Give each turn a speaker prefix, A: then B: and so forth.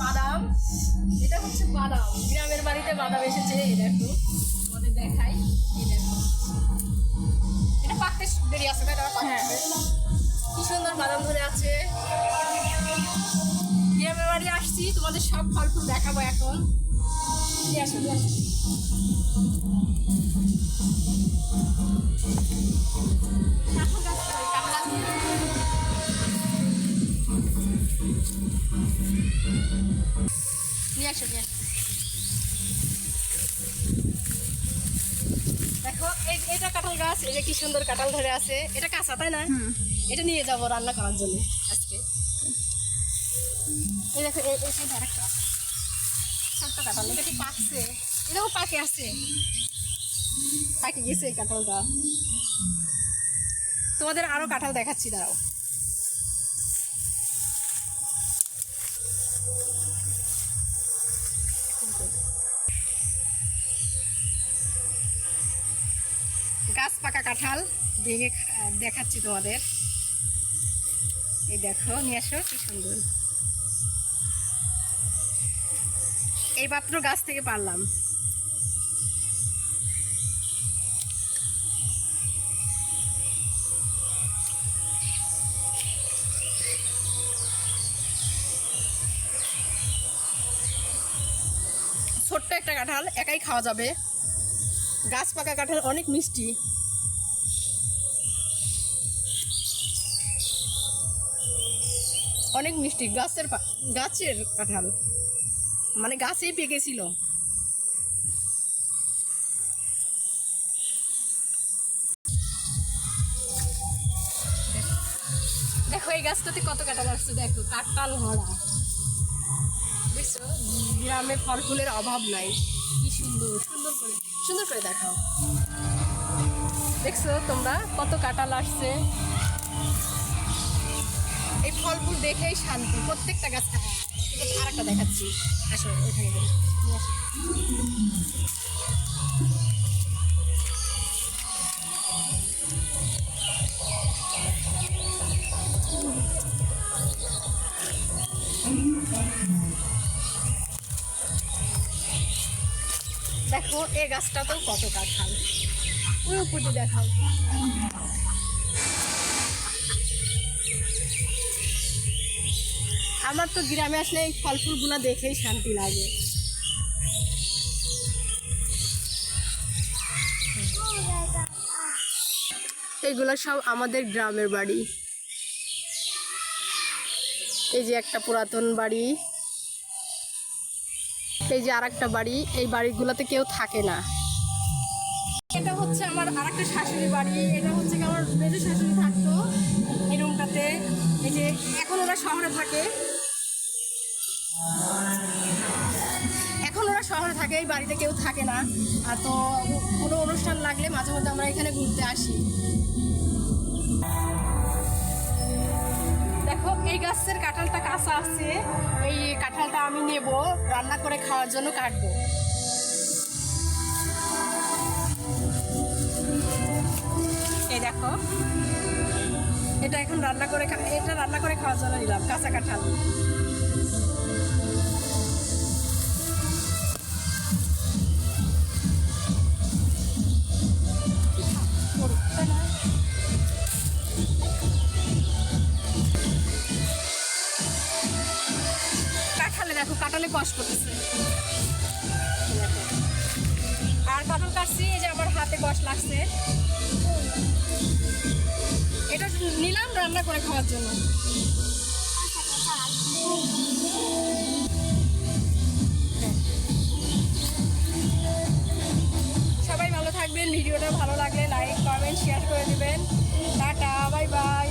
A: বাদাম। এটা হচ্ছে বাদাম। গ্রামের বাড়িতে বাদাম এসেছে এই দেখো। তোমাদের দেখাই এই দেখো। এটা পাকতে দেরি আছে এটা পাকতে কি সুন্দর বাদাম ধরে আছে। গ্রামের বাড়ি আসছি তোমাদের সব ফল ফুল দেখাবো এখন। আসো আসো। আসো নিয়ে দেখো এই- এটা কাঁঠাল গাছ এই যে কি সুন্দর কাঁঠাল ধরে আছে। এটা কাঁচা তাই না? এটা নিয়ে যাব রান্না করার জন্য আজকে। এই দেখো এই এই আরেকটা। আছে। ছোট্ট কাঁঠাল এটা কি পাকছে? এটাও পাকে আছে। পাকে গেছে এই কাঁঠালটা। তোমাদের আরও কাঁঠাল দেখাচ্ছি দাঁড়াও। গাছ পাকা কাঁঠাল ভেঙে দেখাচ্ছি তোমাদের। এই দেখো, নিয়ে আসো, কি সুন্দর। এই মাত্র গাছ থেকে পারলাম। ছোট্ট একটা কাঁঠাল, একাই খাওয়া যাবে। গাছ পাকা কাঁঠাল অনেক মিষ্টি। অনেক মিষ্টি। গাছের গাছের কাঁঠাল। মানে গাছেই পেকেছিল। দেখো, এই গাছটাতে কত কাঁঠাল আসছে, দেখো, কাঁঠাল ভরা। দেখছ গ্রামে ফল ফুলের অভাব নাই। কি সুন্দর সুন্দর করে সুন্দর করে দেখাও। দেখছ তোমরা কত কাঁঠাল আসছে? এই ফল ফুল দেখেই শান্তি, প্রত্যেকটা গাছ থাকে আর একটা দেখাচ্ছি। আসো আসো। দেখো, এই গাছটাতেও কত কাঁঠাল উপরটি দেখাও। আমার তো গ্রামে আসলে এই ফল ফুলগুলো দেখেই শান্তি লাগে। এগুলো সব আমাদের গ্রামের বাড়ি। এই যে একটা পুরাতন বাড়ি। এই যে আর একটা বাড়ি, এই বাড়িগুলোতে কেউ থাকে না। এটা হচ্ছে আমার আর একটা শাশুড়ি বাড়ি, এটা হচ্ছে আমার মেজো শাশুড়ি থাকতো এই রুমটাতে। যে এখন ওরা শহরে থাকে। এখন ওরা শহরে থাকে, এই বাড়িতে কেউ থাকে না। আর তো কোনো অনুষ্ঠান লাগলে মাঝে মধ্যে আমরা এখানে ঘুরতে আসি। দেখো, এই গাছের কাঁঠালটা কাঁচা আছে। এই কাঁঠালটা আমি নেব, রান্না করে খাওয়ার জন্য কাটবো। এই দেখো এটা এখন রান্না করে এটা রান্না করে খাওয়ার জন্য নিলাম, কাঁচা কাঁঠাল। কাঁঠালে আর কাঁঠাল কাটছি, এই যে আমার হাতে কষ লাগছে। নিলাম রান্না করে খাওয়ার জন্য। সবাই ভালো থাকবেন, ভিডিওটা ভালো লাগলে লাইক কমেন্ট শেয়ার করে দেবেন। Tata bye bye